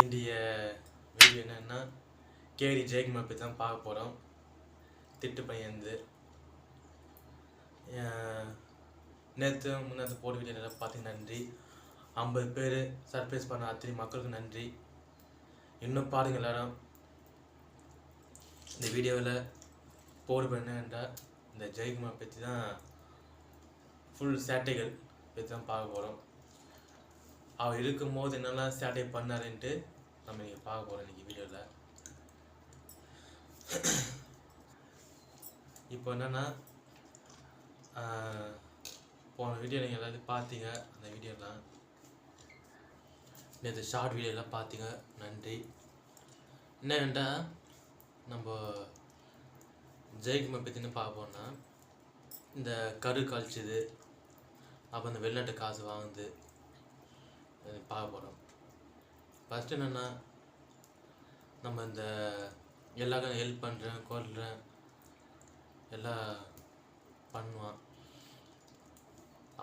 இன்றைய வீடியோ என்னென்னா கேடி ஜெயக்குமார் பற்றி தான் பார்க்க போகிறோம் திட்டு பையன்து நேற்று முன்னேற்ற போட்ட வீடியோ எல்லாம் பார்த்து நன்றி. ஐம்பது பேர் சர்ப்ரைஸ் பண்ண அத்தனை மக்களுக்கு நன்றி. இன்னும் பாருங்கள் எல்லாரும். இந்த வீடியோவில் போடு என்னென்றால் இந்த ஜெயக்குமார் பற்றி தான் ஃபுல் சேட்டைகள் பற்றி தான் பார்க்க போகிறோம் அவர் இருக்கும்போது என்னெல்லாம் சேட்டை பண்ணாருன்ட்டு நம்ம இங்கே பார்க்க போகிறோம் இன்றைக்கி வீடியோவில் இப்போ என்னென்னா போன வீடியோ நீங்கள் எல்லாத்தையும் பார்த்தீங்க அந்த வீடியோலாம் நேற்று ஷார்ட் வீடியோலாம் பார்த்தீங்க நன்றி. என்னென்னா நம்ம ஜெயக்குமார் பற்றினு பார்ப்போம்னா இந்த கரு கழிச்சது அப்போ இந்த வெளிநாட்டு காசு வாங்குது பார்க்க போகிறோம் ஃபஸ்ட்டு என்னென்னா நம்ம இந்த எல்லாருக்கும் ஹெல்ப் பண்ணுறேன் கொள்கிறேன் எல்லாம் பண்ணுவான்.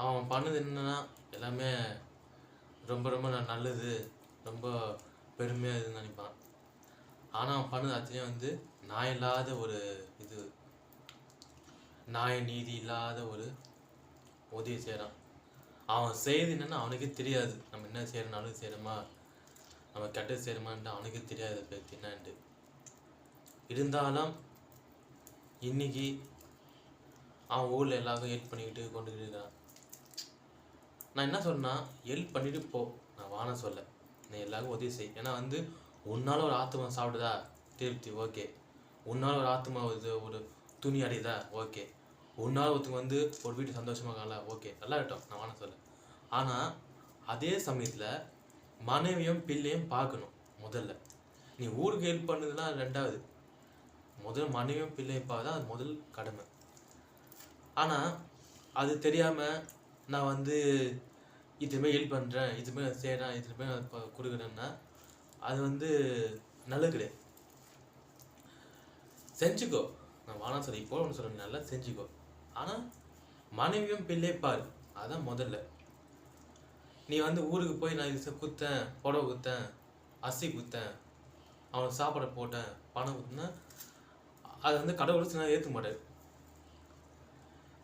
அவன் பண்ணது என்னென்னா எல்லாமே ரொம்ப ரொம்ப நல்லது ரொம்ப பெருமையாக இதுன்னு நினைப்பான். ஆனால் அவன் பண்ணது அத்தனையும் வந்து நான் இல்லாத ஒரு இது. நாய நீதி இல்லாத ஒரு உதவி செய்கிறான் அவன் செய்து என்னன்னா அவனுக்கே தெரியாது. நம்ம என்ன செய்யறனாலும் செய்யணுமா நம்ம கெட்டது செய்யணுமான்ட்டு அவனுக்கே தெரியாது அதை பற்றி என்னான்ட்டு. இருந்தாலும் இன்னைக்கு அவன் ஊரில் எல்லாருக்கும் ஹெல்ப் பண்ணிக்கிட்டு கொண்டுக்கிட்டு இருக்கான். நான் என்ன சொன்னா ஹெல்ப் பண்ணிட்டு போ. நான் வான சொல்ல. நீ எல்லாருக்கும் உதவி செய். ஏன்னா வந்து உன்னால ஒரு ஆத்மா சாப்பிடுதா? திருப்தி. ஓகே. உன்னால ஒரு ஆத்மா இது ஒரு துணி அடையுதா? ஓகே. உன்னால ஒருத்தங்க வந்து ஒரு வீட்டு சந்தோஷமாக இருக்காங்களா ஓகே நல்லா இருக்கட்டும். நான் வாங்க சொல்ல. ஆனால் அதே சமயத்தில் மனைவியும் பிள்ளையும் பார்க்கணும் முதல்ல. நீ ஊருக்கு ஹெல்ப் பண்ணுதுன்னா ரெண்டாவது. முதல் மனைவியும் பிள்ளையும் பார்க்க தான் அது முதல் கடமை. ஆனால் அது தெரியாமல் நான் வந்து இதுமே ஹெல்ப் பண்ணுறேன் இதுமே செய்கிறேன் இதுமே கொடுக்குறேன்னா அது வந்து நல்லது கிடையாது. செஞ்சுக்கோ. நான் வானா சொல்ல இப்போ ஒன்று சொல்கிறேன் நல்லா செஞ்சுக்கோ. ஆனால் மனைவியும் பிள்ளை பார். அதான் முதல்ல. நீ வந்து ஊருக்கு போய் நான் இது குத்தேன் புடவை குத்தேன் அசி குத்தேன் அவனுக்கு சாப்பாடு போட்டேன் பணம் குத்தினா அது வந்து கடவுள் நான் ஏற்றுக்க மாட்டார்.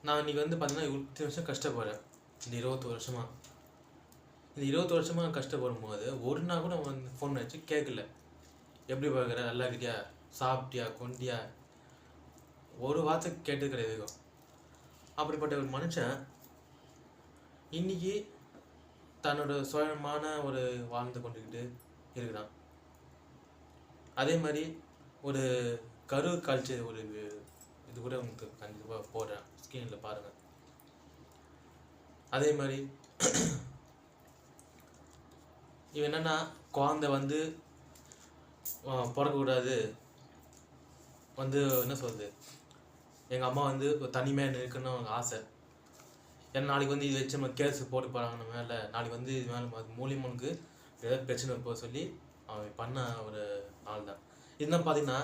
நான் நீ வந்து பார்த்தீங்கன்னா இத்தனை வருஷம் கஷ்டப்படுறேன். இந்த இருபத்தி வருஷமா. இந்த இருபத்தி வருஷமா நான் கஷ்டப்படும் போது ஒரு நாள் கூட அவன் வந்து ஃபோன் வச்சு கேட்கல. எப்படி பார்க்குற? நல்லா இருக்கியா? சாப்பிட்டியா? கொண்டியா ஒரு வார்த்தை கேட்டது கிடையாது. அப்படிப்பட்ட ஒரு மனுஷன் இன்னைக்கு தன்னோட சுயமான ஒரு வாழ்ந்து கொண்டுக்கிட்டு இருக்கிறான். அதே மாதிரி ஒரு கரு கல்ச்சர் ஒரு இது கூட உங்களுக்கு கண்டிப்பாக போடுறேன் ஸ்க்ரீனில் பாருங்கள் அதே மாதிரி இவன் என்னன்னா குழந்தை வந்து பிறக்கக்கூடாது. வந்து என்ன சொல்றது? எங்கள் அம்மா வந்து ஒரு தனிமையாக இருக்கணும்னு அவங்க ஆசை. ஏன்னா நாளைக்கு வந்து இது வச்சு நம்ம கேஸ் போட்டு போகிறாங்க நம்ம மேலே நாளைக்கு வந்து இது மேலே அது மூலியமனுக்கு ஏதாவது பிரச்சனை போக சொல்லி அவன் பண்ண ஒரு நாள் தான். இதுதான் பார்த்தீங்கன்னா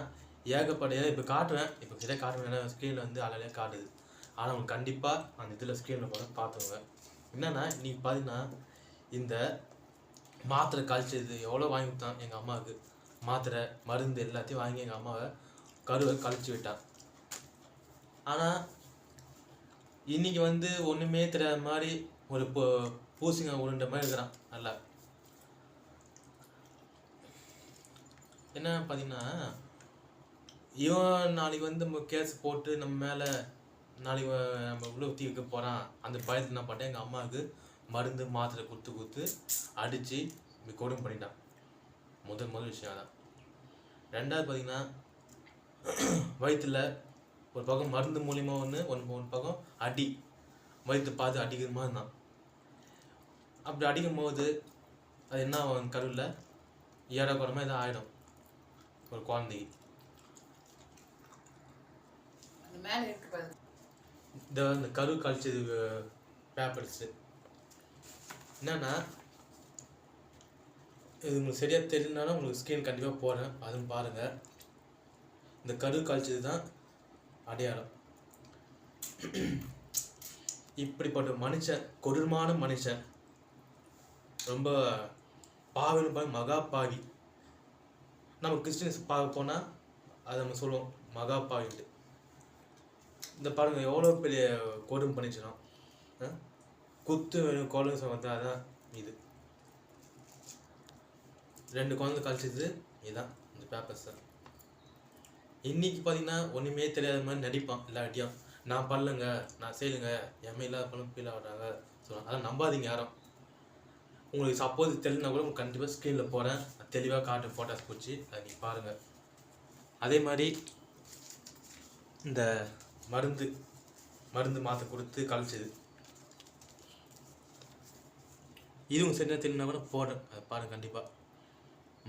ஏகப்பட்ட இப்போ காட்டுவேன் இப்போ சரியாக காட்டுறேன். ஸ்க்ரீனில் வந்து அலையிலே காட்டுது. ஆனால் அவங்க கண்டிப்பாக அந்த இதில் ஸ்க்ரீனில் போட பார்த்துங்க என்னென்னா இன்றைக்கி பார்த்தீங்கன்னா இந்த மாத்திரை கழிச்சது எவ்வளோ வாங்கி கொடுத்தான் எங்கள் அம்மாவுக்கு. மாத்திரை மருந்து எல்லாத்தையும் வாங்கி எங்கள் அம்மாவை கருவை கழிச்சு விட்டான். ஆனால் இன்னைக்கு வந்து ஒன்றுமே தெரியாத மாதிரி ஒரு பூ பூசிங்க உருண்ட மாதிரி இருக்கிறான் நல்லா. என்ன பார்த்தீங்கன்னா இவன் நாளைக்கு வந்து நம்ம கேஸ் போட்டு நம்ம மேலே நாளைக்கு நம்ம உள்ள ஊற்றி வைக்க போகிறான் அந்த பயத்தில் நான் பார்த்தேன் எங்கள் அம்மாவுக்கு மருந்து மாத்திரை கொடுத்து கொடுத்து அடித்து இப்படி கொடுமை பண்ணிட்டான். முதல் முதல் விஷயம் தான் ரெண்டாவது பார்த்தீங்கன்னா வயிற்றில் ஒரு பக்கம் மருந்து மூலியமா ஒன்று ஒன்று ஒரு பக்கம் அடி. வயிற்று பார்த்து அடிக்கிற மாதிரி இருந்தான் அப்படி அடிக்கும் போது அது என்ன ஆகும் கருவில்? ஏறக்குறமா இதாக ஆகிடும் ஒரு குழந்தைக்கு. இந்த இந்த கரு கழிச்சது பேப்பர்ஸு. என்னன்னா இது உங்களுக்கு சரியாக தெரியலனாலும் உங்களுக்கு ஸ்கிரீன் கண்டிப்பாக போடுறேன் அதுவும் பாருங்கள் இந்த கரு கழிச்சது தான் அடையாளம். இப்படிப்பட்ட மனுஷன் கொடூரமான மனுஷன் ரொம்ப பாவின்னு பாவி மகா பாவி. நம்ம கிறிஸ்டின்ஸ் பார்க்க போனால் அதை நம்ம சொல்லுவோம் மகா பாவிட்டு இந்த பாருங்க எவ்வளோ பெரிய கோடும் பண்ணிச்சிடும் குத்து வேணும் கொலை வந்து அதான் இது. ரெண்டு குழந்தை கழிச்சது இதுதான் இந்த பேப்பர்ஸ் தான் இன்னைக்கு பார்த்தீங்கன்னா ஒன்றுமே தெரியாத மாதிரி நடிப்பான். இல்லாட்டியும் நான் பண்ணலங்க நான் செய்யலுங்க எம்ஏ இல்லாத பண்ண ஃபீல் ஆகுறாங்க சொல்லுவாங்க அதெல்லாம் நம்பாதீங்க யாரும். உங்களுக்கு சப்போஸ் தெரியலனா கூட உங்களுக்கு கண்டிப்பாக ஸ்க்ரீனில் போகிறேன் தெளிவாக காட்டு ஃபோட்டோஸ் பிடிச்சி அதை நீங்கள் பாருங்கள் அதே மாதிரி இந்த மருந்து மருந்து மாற்ற கொடுத்து கழிச்சது. இதுவும் சரியாக தெரியலனா கூட போடுறேன். அதை பாருங்கள் கண்டிப்பாக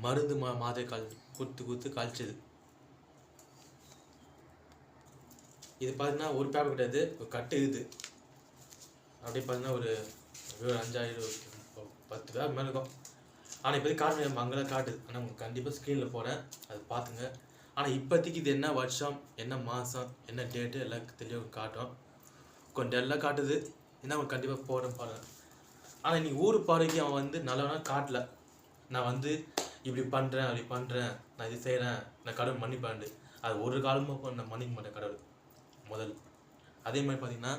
மருந்து மா மாதை கல் கொடுத்து கொடுத்து கழிச்சது. இது பார்த்தீங்கன்னா ஒரு பேப்பர் கிடையாது ஒரு கட்டு இது. அப்படியே பார்த்தீங்கன்னா ஒரு அஞ்சாயிரம் பத்து பேப்பர் மேலே இருக்கும். ஆனால் இப்போதைக்கு காட்டு முடியாது காட்டுது ஆனால் உங்களுக்கு கண்டிப்பாக ஸ்க்ரீனில் போகிறேன் அது பார்த்துங்க ஆனால் இப்போதைக்கு இது என்ன வருஷம் என்ன மாதம் என்ன டேட்டு எல்லாம் தெளிவாக காட்டும் கொஞ்சம் எல்லாம் காட்டுது. என்ன உங்களுக்கு கண்டிப்பாக போகிறேன் பாருங்க. ஆனால் இன்னைக்கு ஊர் பாருக்கு அவன் வந்து நல்லவனா காட்டல. நான் வந்து இப்படி பண்ணுறேன் அப்படி பண்ணுறேன் நான் இது செய்கிறேன் நான் கடவுள் மன்னிப்பாண்டு. அது ஒரு காலமாக நான் மன்னிக்க மாட்டேன் கடவுள். முதல். அதே மாதிரி பார்த்தீங்கன்னா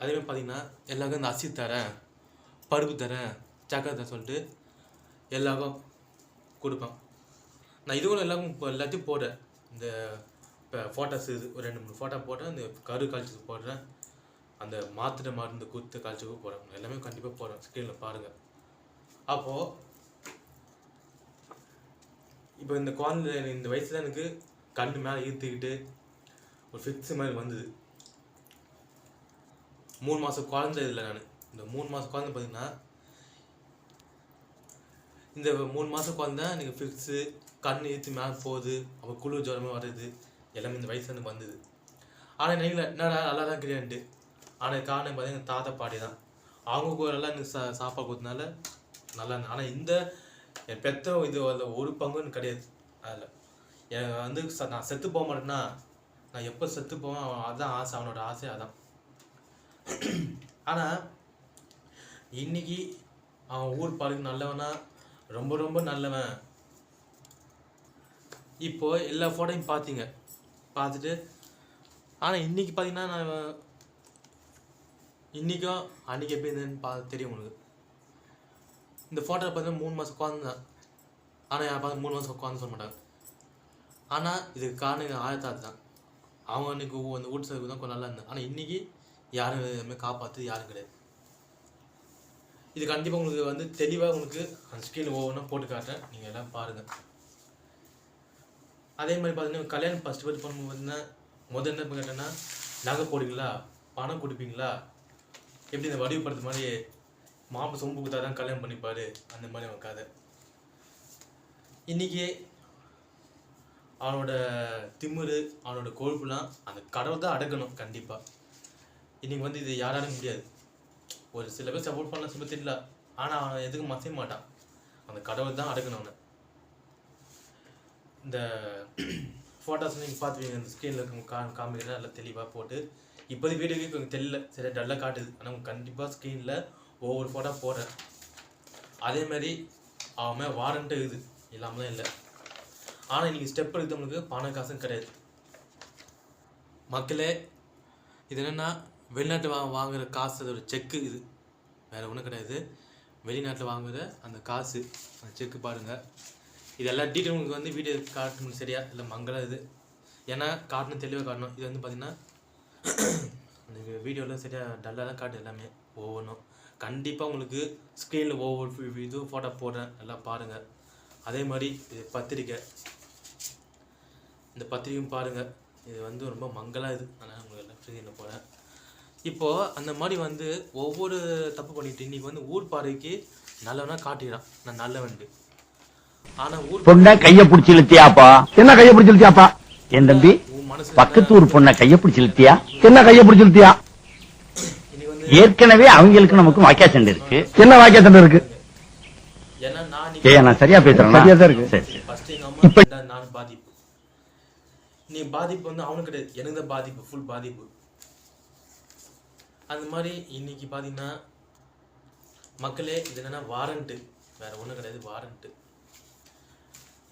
அதே மாதிரி பார்த்தீங்கன்னா எல்லாருக்கும் இந்த அசி தரேன் பருப்பு தரேன் சக்கரை தரேன் சொல்லிட்டு எல்லாருக்கும் கொடுப்பேன். நான் இது கூட எல்லாருக்கும் இப்போ எல்லாத்தையும் போடுறேன். இந்த இப்போ ஃபோட்டோஸ் இது ஒரு ரெண்டு மூணு ஃபோட்டோ போடுறேன். இந்த கரு கழிச்சு போடுறேன். அந்த மாத்திரை மருந்து குத்து கழிச்சுக்கு போடுறேன். எல்லாமே கண்டிப்பாக போடுறேன். ஸ்க்ரீனில் பாருங்கள் அப்போது இப்போ இந்த குழந்தை இந்த வயசில் எனக்கு கண்ணு மேலே ஈர்த்துக்கிட்டு ஒரு ஃபிக்ஸ் மாதிரி வந்தது. மூணு மாதம் குழந்த இதில் நான். இந்த மூணு மாதம் குழந்த பார்த்தீங்கன்னா இந்த மூணு மாதம் குழந்த எனக்கு ஃபிக்ஸு கண் ஈர்த்து மேலே போகுது அப்புறம் குளிர் ஜுரமாக வருது எல்லாமே இந்த வயசு எனக்கு வந்தது. ஆனால் நீங்கள் என்னடா நல்லா தான் கிடையாதுன்ட்டு ஆனால் காரணம் பார்த்தீங்கன்னா தாத்தா பாட்டி தான். அவங்க கூட நல்லா எனக்கு சா சாப்பாடு கொடுத்தனால நல்லா ஆனால் இந்த என் பெத்த இது ஒரு பங்குன்னு கிடையாது. அதில். எனக்கு வந்து ச- நான் செத்து போக மாட்டேன்னா நான் எப்போ செத்து போவேன் அவன் அதான் ஆசை அவனோட ஆசை அதான். ஆனால் இன்னைக்கு அவன் ஊர் பாலுக்கு நல்லவனா ரொம்ப ரொம்ப நல்லவன். இப்போ எல்லா ஃபோட்டோயும் பார்த்தீங்க பார்த்துட்டு ஆனால் இன்னைக்கு பார்த்தீங்கன்னா நான் இன்றைக்கும் அன்றைக்கி எப்படி இருந்ததுன்னு பா தெரியும் உங்களுக்கு. இந்த ஃபோட்டோவில் பார்த்தீங்கன்னா மூணு மாதம் உட்காந்து தான். ஆனால் யார் பார்த்து மூணு மாதம் உட்காந்து சொல்ல மாட்டாங்க. ஆனால் இதுக்கு காரணம் எங்கள் ஆயத்தாத்து தான் அவங்க அன்றைக்கி அந்த வீட்டு தான் கொஞ்சம் நல்லா இருந்தாங்க ஆனால் இன்றைக்கி யாரும் எதுவுமே காப்பாற்று யாரும் கிடையாது. இது கண்டிப்பாக உங்களுக்கு வந்து தெளிவாக உங்களுக்கு அந்த ஸ்க்ரீன் ஒவ்வொன்றா போட்டு காட்டுறேன். நீங்கள் எல்லாம் பாருங்கள் அதே மாதிரி பார்த்தீங்கன்னா கல்யாணம் ஃபஸ்ட்டு ஃபஸ்ட் பண்ணும்போது பார்த்தீங்கன்னா முதல்ல என்ன கேட்டேன்னா நகை போடுவீங்களா? பணம் கொடுப்பீங்களா? எப்படி இந்த வடிவு படத்து மாதிரி மாப்பிள்ளை சொம்பு கொடுத்தா தான் கல்யாணம் பண்ணிப்பாரு? அந்த மாதிரி அவன் கதை. இன்றைக்கி அவனோட திமிரு அவனோட கொழுப்புலாம் அந்த கடவுள் தான் அடக்கணும் கண்டிப்பாக இன்றைக்கி வந்து இது யாராலும் முடியாது. ஒரு சில பேர் சப்போர்ட் பண்ணலாம் சில தெரியல. ஆனால் அவன் எதுக்கும் மசைய மாட்டான். அந்த கடவுள் தான் அடக்கணும் அவனை. இந்த ஃபோட்டோஸ் நீங்கள் பார்த்துருவீங்க இந்த ஸ்க்ரீனில் இருக்க கா காமிக்கிறேன் நல்லா தெளிவாக போட்டு. இப்போதைக்கு வீடியோக்கு கொஞ்சம் தெரியல. சரி டல்லாக காட்டுது. ஆனால் உங்களுக்கு கண்டிப்பாக ஸ்க்ரீனில் ஒவ்வொரு ஃபோட்டோ போடுறேன். அதே மாதிரி அவன் வாரண்ட்டு இது இல்லாமலாம் இல்லை. ஆனால் இன்றைக்கி ஸ்டெப் எடுத்தவங்களுக்கு பணம் காசும் கிடையாது. மக்களே இது என்னென்னா வெளிநாட்டு வா வாங்குற காசு அது ஒரு செக்கு இது. வேறு ஒன்றும் கிடையாது. வெளிநாட்டில் வாங்குகிற அந்த காசு அந்த செக்கு பாருங்கள் இது எல்லா டீட்டெயில் உங்களுக்கு வந்து வீடியோ காட்டணும் சரியா? இல்லை மங்களம் இது. ஏன்னா காட்டணும் தெளிவாக காட்டணும். இது வந்து பார்த்திங்கன்னா அந்த வீடியோவில் சரியாக டல்லாக தான் காட்டு எல்லாமே. ஒவ்வொன்றும். கண்டிப்பாக உங்களுக்கு ஸ்க்ரீனில் ஒவ்வொரு இதுவும் ஃபோட்டோ போடுறேன். எல்லாம் பாருங்கள் அதே மாதிரி இது பத்திரிக்கை. இந்த பத்திரிக்கையும் பாருங்கள் இது வந்து ரொம்ப மங்களா இது. அதனால் உங்களுக்கு எல்லாம் ஸ்க்ரீனில் போகிறேன் இப்போது அந்த மாதிரி வந்து ஒவ்வொரு தப்பு பண்ணிட்டு இன்னைக்கு வந்து ஊர் பாறைக்கு நல்லவனா காட்டிடுறான் நான் நல்லவன்ட்டு ஆனால் ஊர் பொண்ண கைய பிடிச்சி இழுத்தியாப்பா? என்ன கைய பிடிச்சி இழுத்தியாப்பா? என் தம்பி? பக்கத்து ஊர் பொண்ண கைய பிடிச்சி இழுத்தியா? என்ன கைய பிடிச்சி இழுத்தியா? ஏற்கனவே அவங்களுக்கு நமக்கு வாக்கியா சண்டை இருக்கு. என்ன வாக்கிய சண்டை இருக்கு? ஏன்னா நான் சரியா பேசுறேன்? சரியா தான் இருக்கு. சரி நான் பாதிப்பு. நீ பாதிப்பு வந்து அவனுக்கு கிடையாது. எனக்கு தான் பாதிப்பு ஃபுல் பாதிப்பு. அந்த மாதிரி இன்னைக்கு பாத்தீங்கன்னா மக்களே இது என்னன்னா வாரண்ட்டு வேற ஒண்ணும் கிடையாது வாரண்ட்டு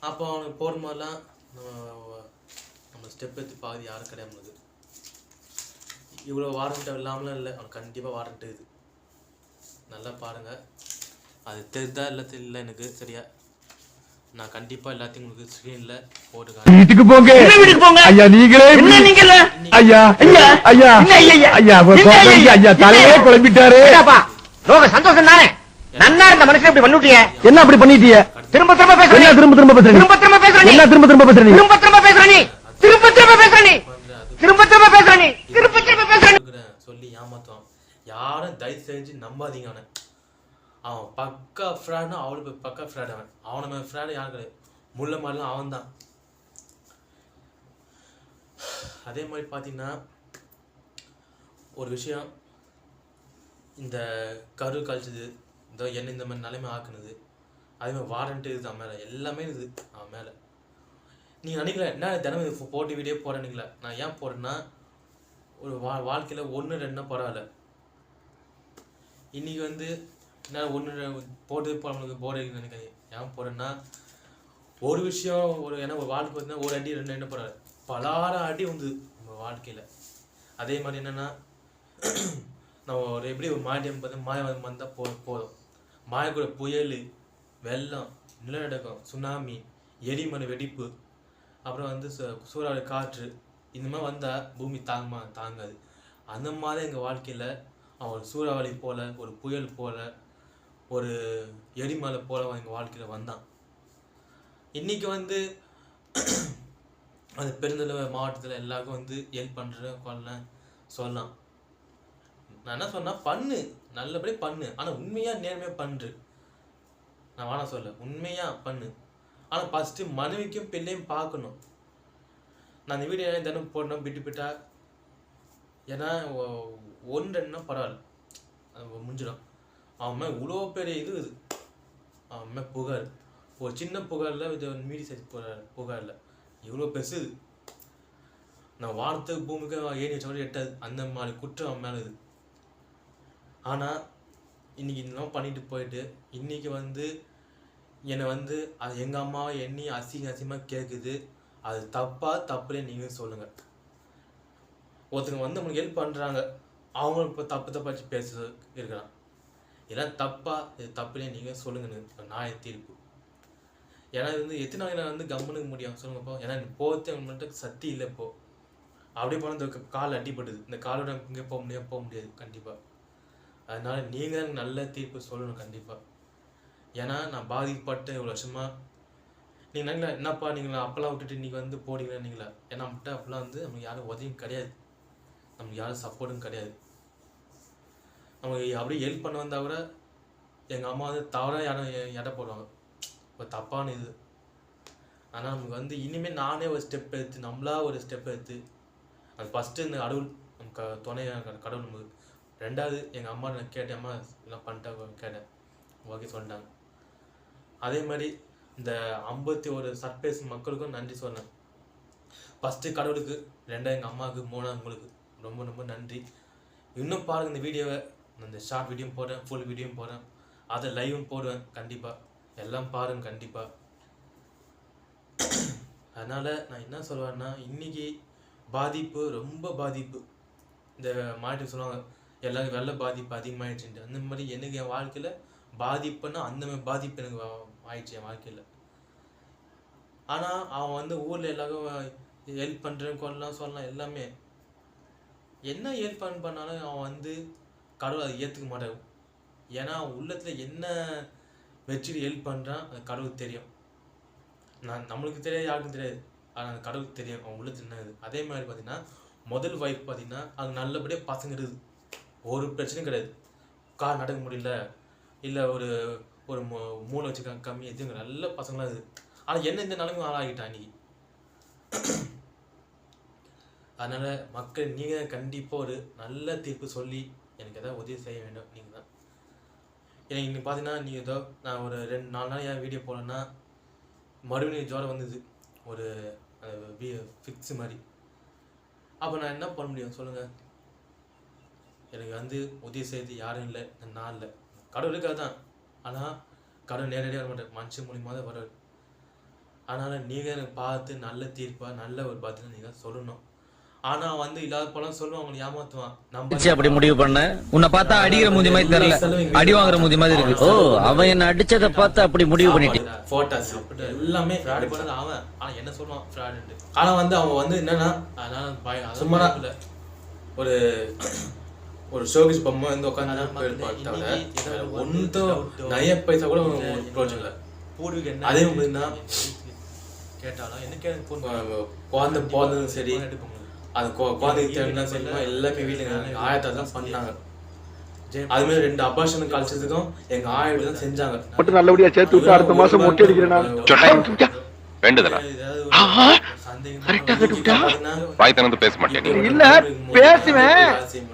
அப்போ அவனுக்கு போகிற மாதிரிலாம் நம்ம நம்ம ஸ்டெப் எடுத்து பாதி யாரும் கிடையாது இவ்வளோ வாரண்ட்டு இல்லாமலாம் இல்லை. அவனுக்கு கண்டிப்பாக வாரண்ட்டு இது. நல்லா பாருங்கள் அது தெரிதா இல்லை தெரியல எனக்கு சரியா நான் கண்டிப்பாக எல்லாத்தையும் உங்களுக்கு ஸ்க்ரீனில் போட்டு. வீட்டுக்கு போங்க வீட்டுக்கு போங்க. ஐயா நீங்களே என்ன நீங்கல்ல? ஐயா ஐயா ஐயா ஐயா? ஐயா என்ன ஐயா? ஐயா தலையே? குழம்பிட்டாரு ரோக சந்தோஷம் தானே நன்னா இருந்த மனுஷன் இப்படி பண்ணிட்டீங்க என்ன அப்படி பண்ணிட்டீங்க திரும்ப திரும்ப பேசுற நீ. என்ன திரும்ப திரும்ப பேசுறீங்க திரும்ப திரும்ப பேசுற நீ. என்ன திரும்ப திரும்ப பேசுறீங்க திரும்ப திரும்ப பேசுற நீ திரும்ப திரும்ப பேசுற நீ வந்து அது திரும்ப திரும்ப பேசுற நீ திரும்ப திரும்ப பேசுற நீ கொடுக்குறேன் சொல்லி ஏமாத்துவான் யாரும் தயவு செஞ்சு நம்பாதீங்க அவன் பக்கா ஃப்ராட்னா அவளுக்கு பக்கா ஃப்ராட் அவன். அவனை மேலே ஃப்ராட் யாரும் கிடையாது. முள்ள மாதிரிலாம் அவன் தான் அதே மாதிரி பார்த்தீங்கன்னா ஒரு விஷயம். இந்த கரு கழிச்சது இந்த என்ன இந்த மாதிரி நிலைமை ஆக்குனது அதேமாதிரி வாரண்ட்டு இருக்குது அவன் மேலே. எல்லாமே இருக்குது அவன் மேலே. நீ நினைக்கல என்ன தினமும் இது போட்டு வீடியோ போடுறீங்களா நான் ஏன் போடுறேன்னா ஒரு வா வாழ்க்கையில் ஒன்று ரெண்டுனா பரவாயில்ல. இன்னைக்கு வந்து என்ன ஒன்று போட்டு இப்போ நம்மளுக்கு போர் அடிக்குதுன்னு நினைக்காது ஏன் போகிறேன்னா ஒரு விஷயம் ஒரு ஏன்னா ஒரு வாழ்க்கை பார்த்தீங்கன்னா ஒரு அடி ரெண்டு அடி போகிறாரு பலாயிரம் அடி வந்து நம்ம வாழ்க்கையில். அதே மாதிரி என்னென்னா நம்ம ஒரு எப்படி ஒரு மாடியம் பார்த்து மாய வந்தால் போ போதும். மாயக்கூட புயல் வெள்ளம் நிலநடுக்கம் சுனாமி எரிமலை வெடிப்பு அப்புறம் வந்து சு- சூறாவளி காற்று இந்த மாதிரி வந்தால் பூமி தாங்குமா தாங்காது. அந்த மாதிரி எங்கள் வாழ்க்கையில் அவன் ஒரு சூறாவளி போல ஒரு புயல் போல் ஒரு எரிமலை போல அவன் எங்கள் வாழ்க்கையில் வந்தான். இன்றைக்கி வந்து அந்த பெருந்தலைவர் மாவட்டத்தில் எல்லாருக்கும் வந்து ஹெல்ப் பண்ணுற கொள்ள சொல்லலாம். நான் என்ன சொன்னால் பண்ணு. நல்லபடி பண்ணு. ஆனால் உண்மையாக நேர்மையாக பண்ணு நான் வேணா சொல்ல. உண்மையாக பண்ணு. ஆனால் ஃபஸ்ட்டு மனைவிக்கும் பிள்ளையும் பார்க்கணும். நான் இந்த வீடியோ தினம் போடணும் விட்டு விட்டா ஏன்னா ஒன்று ரெண்டுனா பரவாயில்ல. அது முடிஞ்சிடும். அவன் இவ்வளோ பெரிய இது இது அவன் புகார் ஒரு சின்ன புகாரில் இது மீடி சைஸ் புகார் புகாரில் இவ்வளோ பெருசு இது. நான் வாரத்துக்கு பூமிக்கு ஏறி வச்ச மாதிரி எட்டாது. அந்த மாதிரி குற்றம் அவன் மேலே இது ஆனால் இன்றைக்கி இதெல்லாம் பண்ணிட்டு போயிட்டு இன்றைக்கி வந்து என்னை வந்து அது எங்கள் அம்மா எண்ணி அசிங்க அசிங்கமாக கேட்குது அது தப்பாக தப்புலே நீங்கள் சொல்லுங்கள் ஒருத்தங்க வந்து நம்மளுக்கு ஹெல்ப் பண்ணுறாங்க அவங்களும் இப்போ தப்பு தப்பாச்சு பேச இருக்கலாம். இதெல்லாம் தப்பா இது தப்புலே நீங்கள் சொல்லுங்கன்னு நான் தீர்ப்பு. ஏன்னா இது வந்து எத்தனை நாளைக்கு நான் வந்து கம்முனுக்கு முடியும்? சொல்லுங்கப்போ. ஏன்னா போகிறது மட்டும் சக்தி இல்லை இப்போ. அப்படியே போனால் இந்த கால் அடிபடுது இந்த காலோட இங்கே போக முடியாது போக முடியாது. கண்டிப்பாக அதனால் நீங்கள் தான் நல்ல தீர்ப்பு சொல்லணும் கண்டிப்பாக ஏன்னா நான் பாதிக்கப்பட்டு இவ்வளோ வருஷமாக நீங்கள் நினைக்கல என்னப்பா நீங்களா அப்பெல்லாம் விட்டுட்டு நீங்கள் வந்து போனீங்களா? நீங்களா ஏன்னா மட்டும் அப்பெல்லாம் வந்து நமக்கு யாரும் உதவியும் கிடையாது. நமக்கு யாரும் சப்போர்ட்டும் கிடையாது. அவங்க அப்படியே ஹெல்ப் பண்ண வந்தால் கூட எங்கள் அம்மா வந்து தவறாக இடம் இடம் எடை போடுவாங்க. ஒரு தப்பான இது. ஆனால் நமக்கு வந்து இனிமேல் நானே ஒரு ஸ்டெப் எடுத்து நம்மளா ஒரு ஸ்டெப் எடுத்து அது ஃபஸ்ட்டு இந்த கடவுள் நம்ம க துணை கடவுள் நமக்கு ரெண்டாவது எங்கள் அம்மா நான் கேட்டேன் அம்மா இதெல்லாம் பண்ணிட்டேன் கேட்டேன். ஓகே சொன்னாங்க அதே மாதிரி இந்த ஐம்பத்தி ஒரு சர்ப்ரைஸ் மக்களுக்கும் நன்றி சொன்னேன். ஃபஸ்ட்டு கடவுளுக்கு ரெண்டாவது எங்கள் அம்மாவுக்கு மூணாவது உங்களுக்கு. ரொம்ப ரொம்ப நன்றி. இன்னும் பாருங்கள் இந்த வீடியோவை இந்த ஷார்ட் வீடியோ போடுறேன் ஃபுல் வீடியோ போடுறேன். அதை லைவும் போடுவேன் கண்டிப்பாக எல்லாம் பாருங்க கண்டிப்பாக அதனால் நான் என்ன சொல்லுவேன்னா இன்னைக்கு பாதிப்பு ரொம்ப பாதிப்பு. இந்த மாட்டி சொல்லுவாங்க எல்லாருக்கும் வெள்ள பாதிப்பு அதிகமாகிடுச்சுட்டு அந்த மாதிரி எனக்கு என் வாழ்க்கையில் பாதிப்புன்னா அந்த மாதிரி பாதிப்பு எனக்கு ஆயிடுச்சு என் வாழ்க்கையில். ஆனால் அவன் வந்து ஊரில் எல்லாரும் ஹெல்ப் பண்ணுறேன் கொள்ளலாம் சொல்லலாம் எல்லாமே. என்ன ஹெல்ப் பண்ணாலும் அவன் வந்து கடவுள் அதை ஏற்றுக்க மாட்டான் ஏன்னா உள்ளத்தில் என்ன வச்சுட்டு ஹெல்ப் பண்ணுறான் அது கடவுளுக்கு தெரியும். நான் நம்மளுக்கு தெரியாது யாருக்கும் தெரியாது. ஆனால் அந்த கடவுளுக்கு தெரியும் அவன் உள்ளத்தில் என்ன இது அதே மாதிரி பார்த்தீங்கன்னா முதல் ஒய்ஃப் பார்த்தீங்கன்னா அது நல்லபடியாக பசங்க இருக்குது. ஒரு பிரச்சனையும் கிடையாது. கார் நடக்க முடியல. இல்லை ஒரு ஒரு மூளை வச்சு கம்மி எதுவும் நல்ல பசங்களாம் இது ஆனால் என்ன இந்த நிலைமை ஆளாகிட்டான் இன்னைக்கு? அதனால் மக்கள் நீங்கள் கண்டிப்பாக ஒரு நல்ல தீர்ப்பு சொல்லி எனக்கு எதாவது உதவி செய்ய வேண்டும் நீங்கள் தான் எனக்கு இன்னைக்கு பார்த்தீங்கன்னா நீங்கள் ஏதோ நான் ஒரு ரெண்டு நாலு நாள் ஏன் வீடியோ போடலன்னா மறுபடியும் ஜோரம் வந்தது. ஒரு ஃபிக்ஸ் மாதிரி. அப்போ நான் என்ன பண்ண முடியும்? சொல்லுங்கள் எனக்கு வந்து உதவி செய்து யாரும் இல்லை. நான் இல்லை. கடவுளுக்காக தான். ஆனால் கடவுள் நேரடியாக வரமாட்டேன் மனுஷன் மூலியமாக தான் வர்றாரு. அதனால் நீங்கள் எனக்கு பார்த்து நல்ல தீர்ப்பாக நல்ல ஒரு பதில் நீங்கள் சொல்லணும். ஆனா வந்து இல்லாத பழம் சொல்லுவான் அவங்களை ஏமாத்துவான் நம்ம அப்படி முடிவு பண்ண? உன்னை பார்த்தா அடிக்கிற மூஞ்சி மாதிரி தெரியல. அடி வாங்குற மூஞ்சி மாதிரி இருக்கு. ஓ அவன் என்ன அடிச்சத பார்த்து அப்படி முடிவு பண்ணிட்டு போட்டாஸ் எல்லாமே ஃப்ராட் பண்ணது அவன். ஆனா என்ன சொல்லுவான்? ஃப்ராட் ஆனா வந்து அவன் வந்து என்னன்னா அதனால பய சும்மா இல்ல ஒரு ஒரு ஷோகிஸ் பொம்மை வந்து உட்காந்து போயிருப்பான் தவிர ஒன்றும் நய பைசா கூட ப்ரோஜனம் இல்லை பூர்வீக என்ன? அதே மாதிரினா கேட்டாலும் என்ன கேட்க போன் குழந்தை பிறந்ததும் சரி. அது குழந்தைக்கு தேவைன்னா சரிமா எல்லாமே வீட்டுல ஆயத்தை தான் பண்ணாங்க. அது மாதிரி ரெண்டு அபாஷன் கழிச்சதுக்கும் எங்க ஆயா தான் செஞ்சாங்க. மட்டும் நல்லபடியா சேர்த்து விட்டு அடுத்த மாசம் மொட்டை அடிக்கிறேன். வேண்டுதலா? வாய் திறந்து பேச மாட்டேன் இல்ல பேசுவேன்.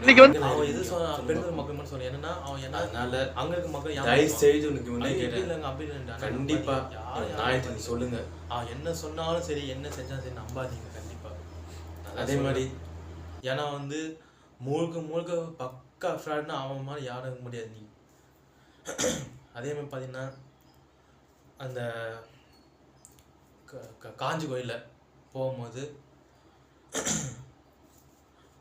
இன்னைக்கு வந்து அவன் எது சொன்னா பெண்கள் மக்கள் மட்டும் சொல்ல என்னன்னா அவன் என்ன அதனால அங்க இருக்க மக்கள் தயவு. செய்து உனக்கு முன்னே அது எப்படி கேட்டேன். இல்லைங்க, அப்படி இல்லைங்க. ஆனா கண்டிப்பா. யார் யார் நாயத்தை நீ சொல்லுங்க. அவன் என்ன சொன்னாலும் சரி என்ன செஞ்சாலும் சரி நம்பாதீங்க. அதே மாதிரி ஏன்னா வந்து முழுக்க முழுக்க பக்கா ஃப்ராட்னா அவன் மாதிரி யாரும் இருக்க முடியாது நீ. அதே மாதிரி பார்த்தீங்கன்னா அந்த காஞ்சி கோயிலில் போகும்போது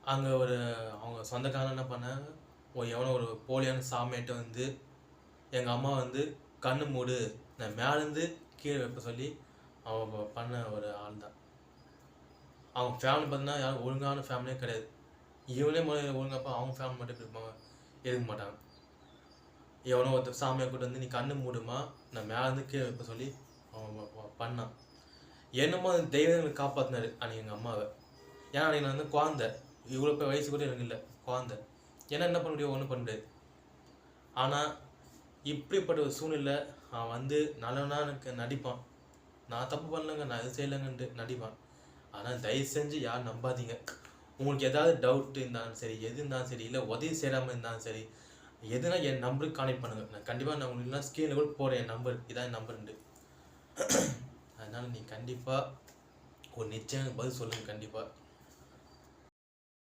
அங்கே ஒரு அவங்க சொந்தக்காரன் என்ன பண்ணாங்க ஒரு எவனோ ஒரு போலியான சாமியாட்ட வந்து எங்கள் அம்மா வந்து கண்ணு மூடு நான் மேலேருந்து கீழே வைப்ப சொல்லி அவன் பண்ண ஒரு ஆள் தான் அவங்க ஃபேமிலி பார்த்தீங்கன்னா யாரும் ஒழுங்கான ஃபேமிலியே கிடையாது. இவனே முதல்ல ஒழுங்கப்பா அவங்க ஃபேமிலி மட்டும் இப்படி இருப்பாங்க. இருக்க மாட்டாங்க. எவனோ ஒருத்தர் சாமியை கூட்டு வந்து நீ கண்ணு மூடுமா? நான் மேலேருந்து கீழே வைப்ப சொல்லி அவன் பண்ணான். என்னமோ அந்த தெய்வங்களை காப்பாற்றினாரு அன்னைக்கு எங்கள் அம்மாவை. ஏன்னா அன்னைக்கு நான் வந்து குழந்தை. இவ்வளோ பேர் வயசு கூட எனக்கு இல்லை. குழந்தை. ஏன்னா என்ன பண்ண முடியும்? ஒன்றும் பண்ண முடியாது. ஆனால் இப்படிப்பட்ட ஒரு சூழ்நிலை அவன் வந்து நல்லவனா எனக்கு நடிப்பான். நான் தப்பு பண்ணலங்க நான் இது செய்யலைங்கன்ட்டு நடிப்பான். ஆனால் தயவு செஞ்சு யாரும் நம்பாதீங்க. உங்களுக்கு ஏதாவது டவுட்டு இருந்தாலும் சரி எது இருந்தாலும் சரி இல்லை உதவி செய்யாமல் இருந்தாலும் சரி எதுனா என் நம்பருக்கு கான்டெக்ட் பண்ணுங்கள் நான் கண்டிப்பாக நான் உங்களுக்கு ஸ்க்ரீனில் கூட போகிறேன் என் நம்பர் இதான் என் நம்பருண்டு அதனால் நீ கண்டிப்பாக ஒரு நிச்சயம் பதில் சொல்லுங்கள் கண்டிப்பாக